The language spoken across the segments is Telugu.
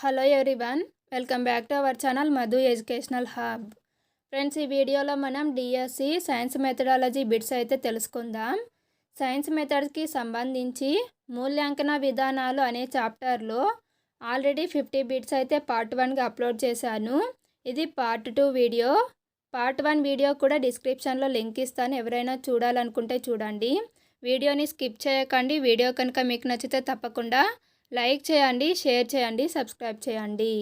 Hello everyone welcome back to our channel Madhu educational hub friends ఈ వీడియోలో మనం డిఎస్సి సైన్స్ మెథడాలజీ బిట్స్ అయితే తెలుసుకుందాం. సైన్స్ మెథడ్స్కి సంబంధించి మూల్యాంకన విధానాలు అనే చాప్టర్లో ఆల్రెడీ ఫిఫ్టీ బిట్స్ అయితే పార్ట్ వన్గా అప్లోడ్ చేశాను. ఇది part two video part one video కూడా డిస్క్రిప్షన్లో లింక్ ఇస్తాను. ఎవరైనా చూడాలనుకుంటే చూడండి. వీడియోని స్కిప్ చేయకండి. వీడియో కనుక మీకు నచ్చితే తప్పకుండా లైక్ చేయండి షేర్ చేయండి సబ్స్క్రైబ్ చేయండి.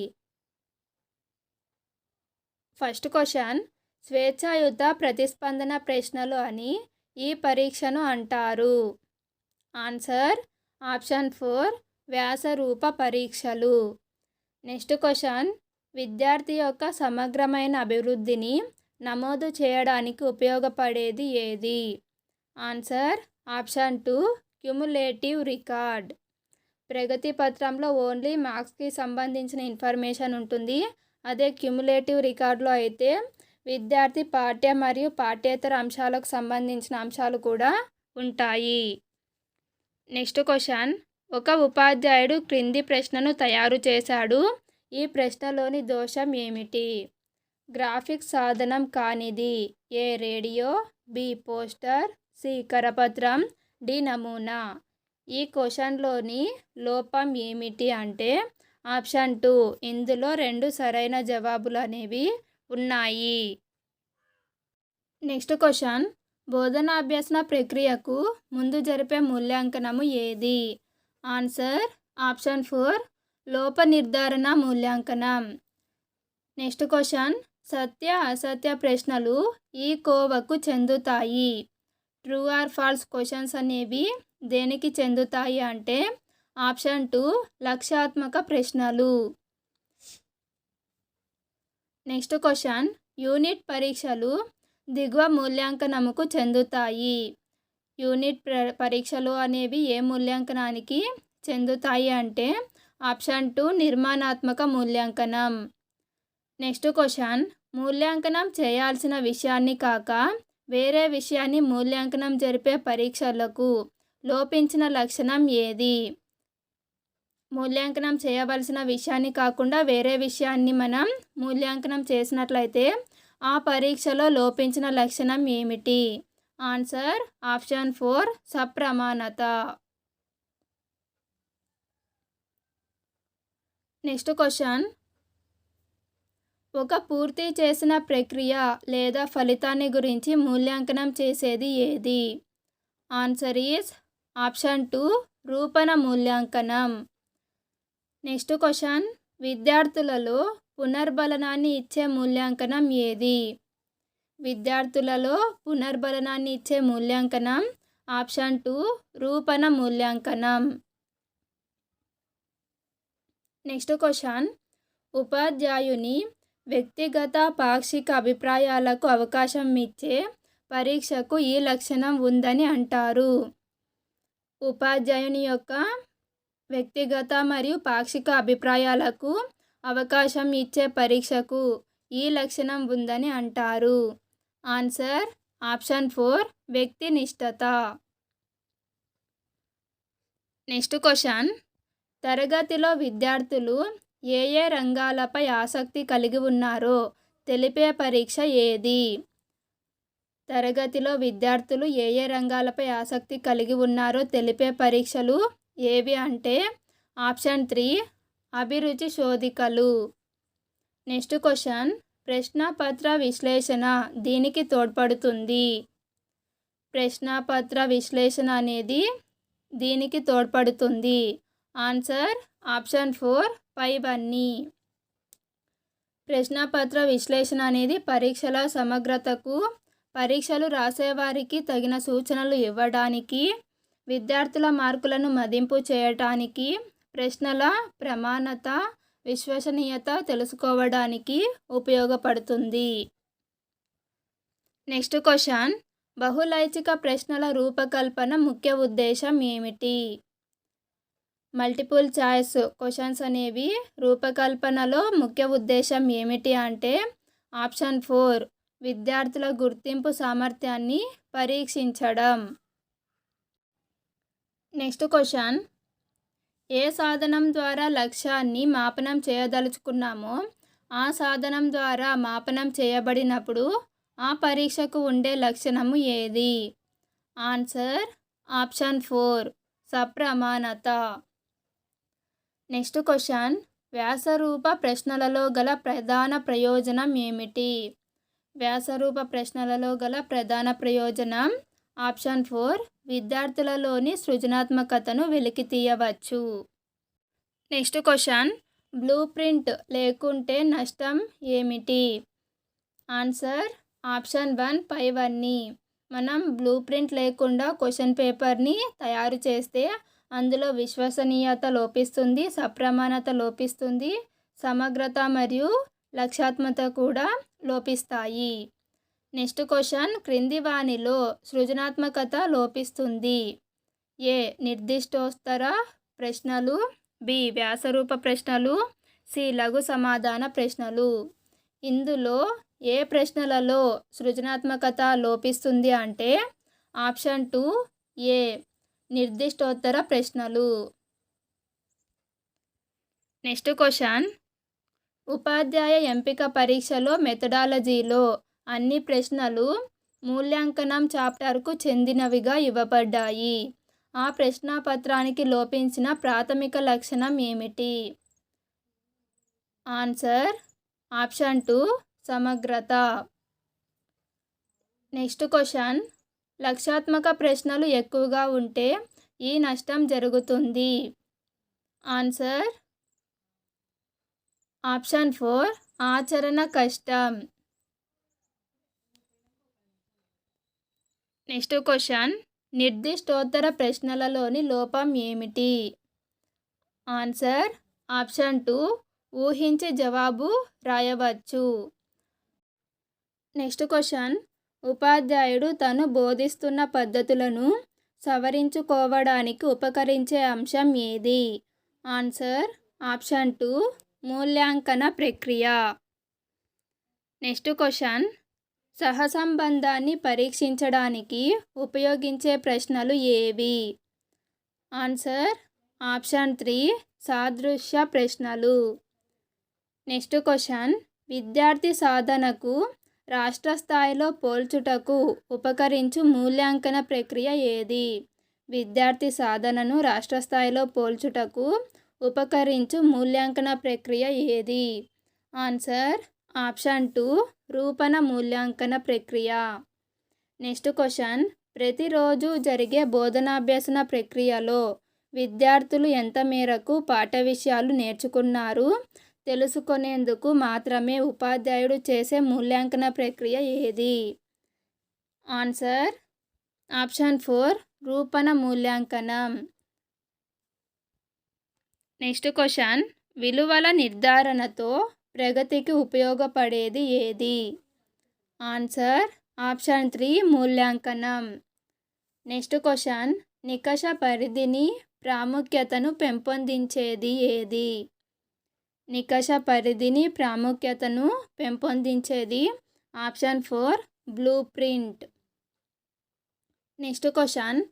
ఫస్ట్ క్వశ్చన్ స్వేచ్ఛాయుత ప్రతిస్పందన ప్రశ్నలు అని ఈ పరీక్షను అంటారు. ఆన్సర్ ఆప్షన్ ఫోర్ వ్యాసరూప పరీక్షలు. నెక్స్ట్ క్వశ్చన్ విద్యార్థి యొక్క సమగ్రమైన అభివృద్ధిని నమోదు చేయడానికి ఉపయోగపడేది ఏది? Answer option two cumulative record. ప్రగతి పత్రంలో ఓన్లీ మార్క్స్కి సంబంధించిన ఇన్ఫర్మేషన్ ఉంటుంది. అదే క్యుములేటివ్ రికార్డులో అయితే విద్యార్థి పాఠ్య మరియు పాఠ్యేతర అంశాలకు సంబంధించిన అంశాలు కూడా ఉంటాయి. Next question. ఒక ఉపాధ్యాయుడు క్రింది ప్రశ్నను తయారు చేశాడు. ఈ ప్రశ్నలోని దోషం ఏమిటి? గ్రాఫిక్స్ సాధనం కానిది. A radio? B poster? C కరపత్రం? D నమూనా? ఈ క్వశ్చన్లోని లోపం ఏమిటి అంటే ఆప్షన్ టూ ఇందులో రెండు సరైన జవాబులు అనేవి ఉన్నాయి. నెక్స్ట్ క్వశ్చన్ బోధనాభ్యసన ప్రక్రియకు ముందు జరిపే మూల్యాంకనము ఏది? ఆన్సర్ ఆప్షన్ ఫోర్ లోప నిర్ధారణ మూల్యాంకనం. నెక్స్ట్ క్వశ్చన్ సత్య అసత్య ప్రశ్నలు ఈ కోవకు చెందుతాయి. ట్రూ ఆర్ ఫాల్స్ క్వశ్చన్స్ అనేవి దేనికి చెందుతాయి అంటే ఆప్షన్ టూ లక్ష్యాత్మక ప్రశ్నలు. Next question. యూనిట్ పరీక్షలు దిగువ మూల్యాంకనముకు చెందుతాయి. యూనిట్ పరీక్షలు అనేవి ఏ మూల్యాంకనానికి చెందుతాయి అంటే ఆప్షన్ టూ నిర్మాణాత్మక మూల్యాంకనం. Next question. మూల్యాంకనం చేయాల్సిన విషయాన్ని కాక వేరే విషయాన్ని మూల్యాంకనం జరిపే పరీక్షలకు లోపించిన లక్షణం ఏది? మూల్యాంకనం చేయవలసిన విషయాన్ని కాకుండా వేరే విషయాన్ని మనం మూల్యాంకనం చేసినట్లయితే ఆ పరీక్షలో లోపించిన లక్షణం ఏమిటి? Answer option four సప్రమాణత. Next question. ఒక పూర్తి చేసిన ప్రక్రియ లేదా ఫలితాన్ని గురించి మూల్యాంకనం చేసేది ఏది? ఆన్సర్ ఈజ్ ఆప్షన్ టూ రూపణ మూల్యాంకనం. నెక్స్ట్ క్వశ్చన్ విద్యార్థులలో పునర్బలనాన్ని ఇచ్చే మూల్యాంకనం ఏది? విద్యార్థులలో పునర్బలనాన్ని ఇచ్చే మూల్యాంకనం ఆప్షన్ టూ రూపణ మూల్యాంకనం. నెక్స్ట్ క్వశ్చన్ ఉపాధ్యాయుని వ్యక్తిగత పాక్షిక అభిప్రాయాలకు అవకాశం ఇచ్చే పరీక్షకు ఈ లక్షణం ఉందని అంటారు. ఉపాధ్యాయుని యొక్క వ్యక్తిగత మరియు పాక్షిక అభిప్రాయాలకు అవకాశం ఇచ్చే పరీక్షకు ఈ లక్షణం ఉందని అంటారు. ఆన్సర్ ఆప్షన్ ఫోర్ వ్యక్తినిష్టత నెక్స్ట్ క్వశ్చన్. తరగతిలో విద్యార్థులు ఏ ఏ రంగాలపై ఆసక్తి కలిగి ఉన్నారో తెలిపే పరీక్ష ఏది? తరగతిలో విద్యార్థులు ఏ ఏ రంగాలపై ఆసక్తి కలిగి ఉన్నారో తెలిపే పరీక్షలు ఏవి అంటే ఆప్షన్ త్రీ అభిరుచి శోధికలు. నెక్స్ట్ క్వశ్చన్ ప్రశ్నపత్ర విశ్లేషణ దీనికి తోడ్పడుతుంది. ప్రశ్నపత్ర విశ్లేషణ అనేది దీనికి తోడ్పడుతుంది. ఆన్సర్ ఆప్షన్ ఫోర్ పైవన్నీ ప్రశ్నపత్ర విశ్లేషణ అనేది పరీక్షల సమగ్రతకు పరీక్షలు రాసేవారికి తగిన సూచనలు ఇవ్వడానికి విద్యార్థుల మార్కులను మదింపు చేయటానికి ప్రశ్నల ప్రమాణత విశ్వసనీయత తెలుసుకోవడానికి ఉపయోగపడుతుంది. Next question. బహుళైచ్ఛిక ప్రశ్నల రూపకల్పన ముఖ్య ఉద్దేశం ఏమిటి? మల్టిపుల్ చాయిస్ క్వశ్చన్స్ అనేవి రూపకల్పనలో ముఖ్య ఉద్దేశం ఏమిటి అంటే ఆప్షన్ ఫోర్ విద్యార్థుల గుర్తింపు సామర్థ్యాన్ని పరీక్షించడం. Next question. ఏ సాధనం ద్వారా లక్ష్యాన్ని మాపనం చేయదలుచుకున్నామో ఆ సాధనం ద్వారా మాపనం చేయబడినప్పుడు ఆ పరీక్షకు ఉండే లక్షణము ఏది? Answer option four సప్రమాణత. Next question. వ్యాసరూప ప్రశ్నలలో గల ప్రధాన ప్రయోజనం ఏమిటి? వ్యాసరూప ప్రశ్నలలో గల ప్రధాన ప్రయోజనం ఆప్షన్ ఫోర్ విద్యార్థులలోని సృజనాత్మకతను వెలికి తీయవచ్చు. నెక్స్ట్ క్వశ్చన్ బ్లూ ప్రింట్ లేకుంటే నష్టం ఏమిటి? ఆన్సర్ ఆప్షన్ వన్ పైవన్నీ మనం బ్లూ ప్రింట్ లేకుండా క్వశ్చన్ పేపర్ని తయారు చేస్తే అందులో విశ్వసనీయత లోపిస్తుంది సప్రమాణత లోపిస్తుంది సమగ్రత మరియు లక్ష్యాత్మత కూడా లోపిస్తాయి. నెక్స్ట్ క్వశ్చన్ క్రింది వాణిలో సృజనాత్మకత లోపిస్తుంది. ఏ. నిర్దిష్టోత్తర ప్రశ్నలు. బి. వ్యాసరూప ప్రశ్నలు. సి. లఘు సమాధాన ప్రశ్నలు. ఇందులో ఏ ప్రశ్నలలో సృజనాత్మకత లోపిస్తుంది అంటే ఆప్షన్ టూ ఏ. నిర్దిష్టోత్తర ప్రశ్నలు. నెక్స్ట్ క్వశ్చన్ ఉపాధ్యాయ ఎంపిక పరీక్షలో మెథడాలజీలో అన్ని ప్రశ్నలు మూల్యాంకనం చాప్టర్కు చెందినవిగా ఇవ్వబడ్డాయి. ఆ ప్రశ్నాపత్రానికి లోపించిన ప్రాథమిక లక్షణం ఏమిటి? ఆన్సర్ ఆప్షన్ టూ సమగ్రత. నెక్స్ట్ క్వశ్చన్ లక్షాత్మక ప్రశ్నలు ఎక్కువగా ఉంటే ఈ నష్టం జరుగుతుంది. ఆన్సర్ ఆప్షన్ ఫోర్ ఆచరణ కష్టం. నెక్స్ట్ క్వశ్చన్ నిర్దిష్టోత్తర ప్రశ్నలలోని లోపం ఏమిటి? ఆన్సర్ ఆప్షన్ టూ ఊహించే జవాబు రాయవచ్చు. నెక్స్ట్ క్వశ్చన్ ఉపాధ్యాయుడు తను బోధిస్తున్న పద్ధతులను సవరించుకోవడానికి ఉపకరించే అంశం ఏది? ఆన్సర్ ఆప్షన్ టూ మూల్యాంకన ప్రక్రియ. Next question. సహసంబంధాన్ని పరీక్షించడానికి ఉపయోగించే ప్రశ్నలు ఏవి? ఆన్సర్. Option three. సాదృశ్య ప్రశ్నలు. Next question. విద్యార్థి సాధనకు రాష్ట్ర స్థాయిలో పోల్చుటకు ఉపకరించు మూల్యాంకన ప్రక్రియ ఏది? విద్యార్థి సాధనను రాష్ట్ర స్థాయిలో పోల్చుటకు ఉపకరించు మూల్యాంకన ప్రక్రియ ఏది? ఆన్సర్ ఆప్షన్ టూ రూపణ మూల్యాంకన ప్రక్రియ. నెక్స్ట్ క్వశ్చన్ ప్రతిరోజు జరిగే బోధనాభ్యసన ప్రక్రియలో విద్యార్థులు ఎంత మేరకు పాఠ విషయాలు నేర్చుకున్నారు? తెలుసుకునేందుకు మాత్రమే ఉపాధ్యాయుడు చేసే మూల్యాంకన ప్రక్రియ ఏది? ఆన్సర్ ఆప్షన్ ఫోర్ రూపణ మూల్యాంకనం. Next question. విలువల నిర్ధారణతో ప్రగతికి ఉపయోగపడేది ఏది? ఆన్సర్ ఆప్షన్ త్రీ మూల్యాంకనం. Next question. నికష పరిధిని ప్రాముఖ్యతను పెంపొందించేది ఏది? నికష పరిధిని ప్రాముఖ్యతను పెంపొందించేది option four blueprint. Next question.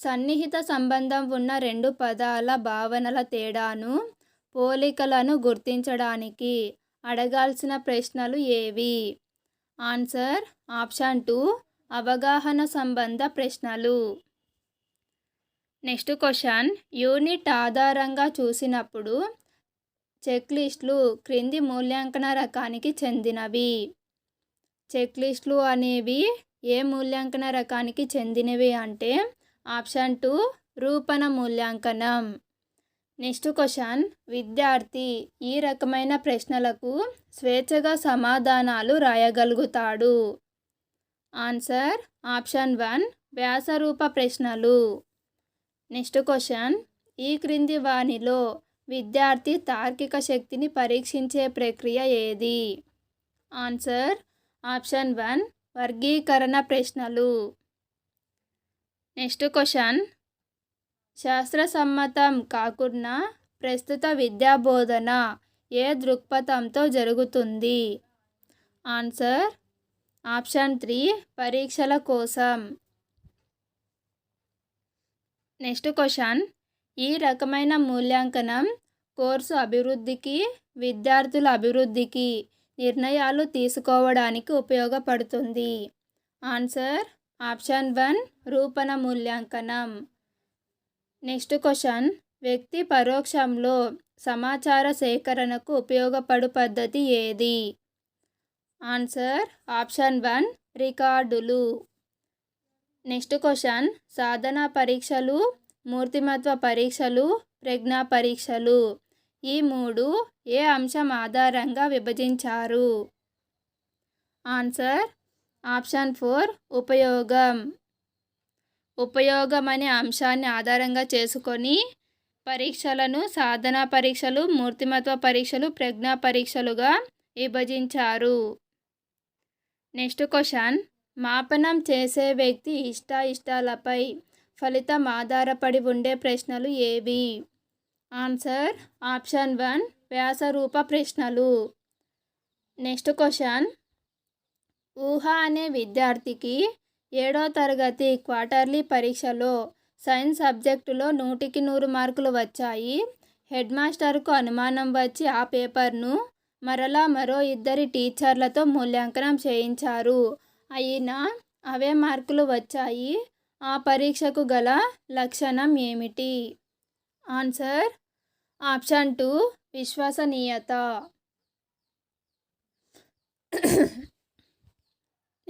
సన్నిహిత సంబంధం ఉన్న రెండు పదాల భావనల తేడాను పోలికలను గుర్తించడానికి అడగాల్సిన ప్రశ్నలు ఏవి? ఆన్సర్ ఆప్షన్ టూ అవగాహన సంబంధ ప్రశ్నలు. నెక్స్ట్ క్వశ్చన్ యూనిట్ ఆధారంగా చూసినప్పుడు చెక్లిస్టులు క్రింది మూల్యాంకన రకానికి చెందినవి. చెక్లిస్టులు అనేవి ఏ మూల్యాంకన రకానికి చెందినవి అంటే ఆప్షన్ టూ రూపణ మూల్యాంకనం. నెక్స్ట్ క్వశ్చన్ విద్యార్థి ఈ రకమైన ప్రశ్నలకు స్వేచ్ఛగా సమాధానాలు రాయగలుగుతాడు. ఆన్సర్ ఆప్షన్ వన్ వ్యాసరూప ప్రశ్నలు. నెక్స్ట్ క్వశ్చన్ ఈ క్రింది వానిలో విద్యార్థి తార్కిక శక్తిని పరీక్షించే ప్రక్రియ ఏది? ఆన్సర్ ఆప్షన్ వన్ వర్గీకరణ ప్రశ్నలు. Next question. శాస్త్రసమ్మతం కాకుండా ప్రస్తుత విద్యా బోధన ఏ దృక్పథంతో జరుగుతుంది? ఆన్సర్ ఆప్షన్ త్రీ పరీక్షల కోసం. నెక్స్ట్ క్వశ్చన్ ఈ రకమైన మూల్యాంకనం కోర్సు అభివృద్ధికి విద్యార్థుల అభివృద్ధికి నిర్ణయాలు తీసుకోవడానికి ఉపయోగపడుతుంది? ఆన్సర్ ఆప్షన్ వన్ రూపణ మూల్యాంకనం. Next question. వ్యక్తి పరోక్షంలో సమాచార సేకరణకు ఉపయోగపడు పద్ధతి ఏది? ఆన్సర్ ఆప్షన్ వన్ రికార్డులు. Next question. సాధన పరీక్షలు మూర్తిమత్వ పరీక్షలు ప్రజ్ఞా పరీక్షలు. ఈ మూడు ఏ అంశం ఆధారంగా విభజించారు? ఆన్సర్ ఆప్షన్ ఫోర్ ఉపయోగం. ఉపయోగం అనే అంశాన్ని ఆధారంగా చేసుకొని పరీక్షలను సాధన పరీక్షలు మూర్తిమత్వ పరీక్షలు ప్రజ్ఞా పరీక్షలుగా విభజించారు. Next question. మాపనం చేసే వ్యక్తి ఇష్ట ఇష్టాలపై ఫలితం ఆధారపడి ఉండే ప్రశ్నలు ఏవి? ఆన్సర్ ఆప్షన్ వన్ వ్యాసరూప ప్రశ్నలు. Next question. ఊహ అనే విద్యార్థికి ఏడో తరగతి క్వార్టర్లీ పరీక్షలో సైన్స్ సబ్జెక్టులో నూటికి నూరు మార్కులు వచ్చాయి. హెడ్ మాస్టర్కు అనుమానం వచ్చి ఆ పేపర్ను మరలా మరో ఇద్దరి టీచర్లతో మూల్యాంకనం చేయించారు. అయినా అవే మార్కులు వచ్చాయి. ఆ పరీక్షకు గల లక్షణం ఏమిటి? ఆన్సర్ ఆప్షన్ టూ విశ్వసనీయత.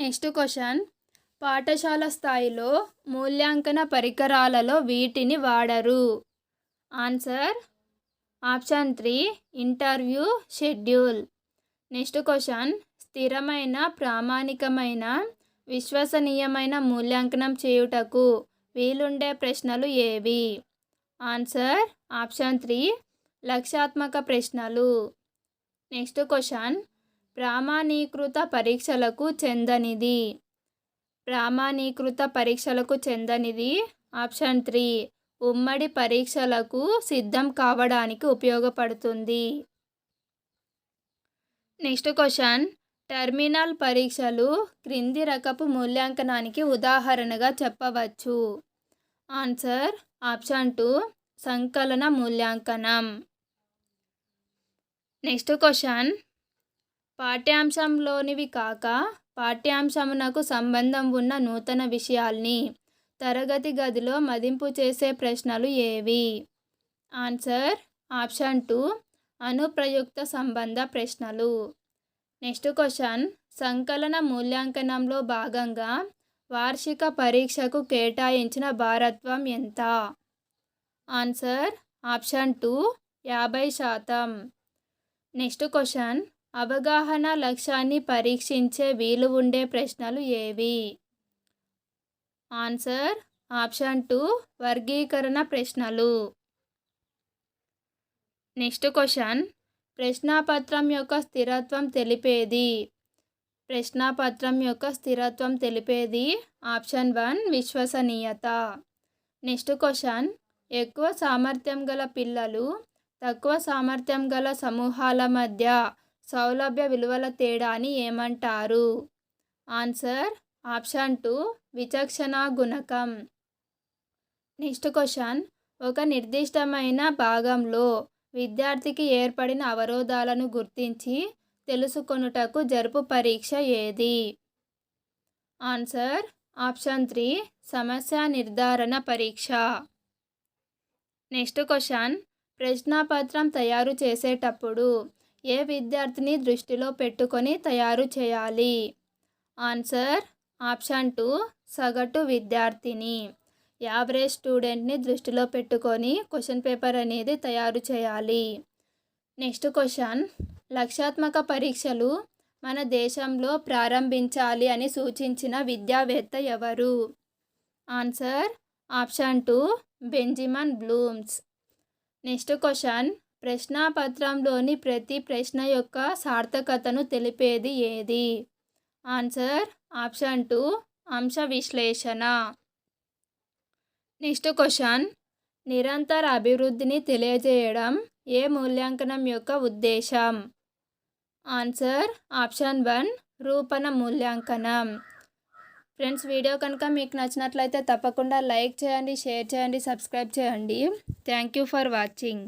Next question. పాఠశాల స్థాయిలో మూల్యాంకన పరికరాలలో వీటిని వాడరు. Answer option three interview schedule. Next question. స్థిరమైన ప్రామాణికమైన విశ్వసనీయమైన మూల్యాంకనం చేయుటకు వీలుండే ప్రశ్నలు ఏవి? ఆన్సర్ ఆప్షన్ త్రీ లక్ష్యాత్మక ప్రశ్నలు. Next question. ప్రామాణీకృత పరీక్షలకు చెందనిది. ప్రామాణీకృత పరీక్షలకు చెందనిది. ఆప్షన్ త్రీ ఉమ్మడి పరీక్షలకు సిద్ధం కావడానికి ఉపయోగపడుతుంది. నెక్స్ట్ క్వశ్చన్ టెర్మినల్ పరీక్షలు క్రింది రకపు మూల్యాంకనానికి ఉదాహరణగా చెప్పవచ్చు. ఆన్సర్ ఆప్షన్ టూ సంకలన మూల్యాంకనం. నెక్స్ట్ క్వశ్చన్ పాఠ్యాంశంలోనివి కాక పాఠ్యాంశమునకు సంబంధం ఉన్న నూతన విషయాల్ని తరగతి గదిలో మదింపు చేసే ప్రశ్నలు ఏవి? ఆన్సర్ ఆప్షన్ టూ అనుప్రయుక్త సంబంధ ప్రశ్నలు. నెక్స్ట్ క్వశ్చన్ సంకలన మూల్యాంకనంలో భాగంగా వార్షిక పరీక్షకు కేటాయించిన భారత్వం ఎంత? ఆన్సర్ ఆప్షన్ టూ యాభై శాతం. నెక్స్ట్ క్వశ్చన్ అవగాహన లక్ష్యాన్ని పరీక్షించే వీలు ఉండే ప్రశ్నలు ఏవి? ఆన్సర్ ఆప్షన్ టూ వర్గీకరణ ప్రశ్నలు. Next question. ప్రశ్నాపత్రం యొక్క స్థిరత్వం తెలిపేది? ప్రశ్నాపత్రం యొక్క స్థిరత్వం తెలిపేది? ఆప్షన్ వన్ విశ్వసనీయత. Next question. ఎక్కువ సామర్థ్యం గల పిల్లలు తక్కువ సామర్థ్యం గల సమూహాల మధ్య సౌలభ్య విలువల తేడాని ఏమంటారు? ఆన్సర్ ఆప్షన్ టూ విచక్షణ గుణకం. నెక్స్ట్ క్వశ్చన్ ఒక నిర్దిష్టమైన భాగంలో విద్యార్థికి ఏర్పడిన అవరోధాలను గుర్తించి తెలుసుకొనుటకు జరుపు పరీక్ష ఏది? ఆన్సర్ ఆప్షన్ త్రీ సమస్య నిర్ధారణ పరీక్ష. నెక్స్ట్ క్వశ్చన్ ప్రశ్నపత్రం తయారు చేసేటప్పుడు ఏ విద్యార్థిని దృష్టిలో పెట్టుకొని తయారు చేయాలి? ఆన్సర్ ఆప్షన్ టూ సగటు విద్యార్థిని. యావరేజ్ స్టూడెంట్ని దృష్టిలో పెట్టుకొని క్వశ్చన్ పేపర్ అనేది తయారు చేయాలి. నెక్స్ట్ క్వశ్చన్ లక్ష్యాత్మక పరీక్షలు మన దేశంలో ప్రారంభించాలి అని సూచించిన విద్యావేత్త ఎవరు? Answer option two Benjamin Blooms. Next question ప్రశ్నాపత్రంలోని ప్రతి ప్రశ్న యొక్క సార్థకతను తెలిపేది ఏది? ఆన్సర్ ఆప్షన్ టూ అంశ విశ్లేషణ. Next question. నిరంతర అభివృద్ధిని తెలియజేయడం ఏ మూల్యాంకనం యొక్క ఉద్దేశం? ఆన్సర్ ఆప్షన్ వన్ రూపణ మూల్యాంకనం. ఫ్రెండ్స్ వీడియో కనుక మీకు నచ్చినట్లయితే తప్పకుండా లైక్ చేయండి షేర్ చేయండి సబ్స్క్రైబ్ చేయండి. Thank you for watching.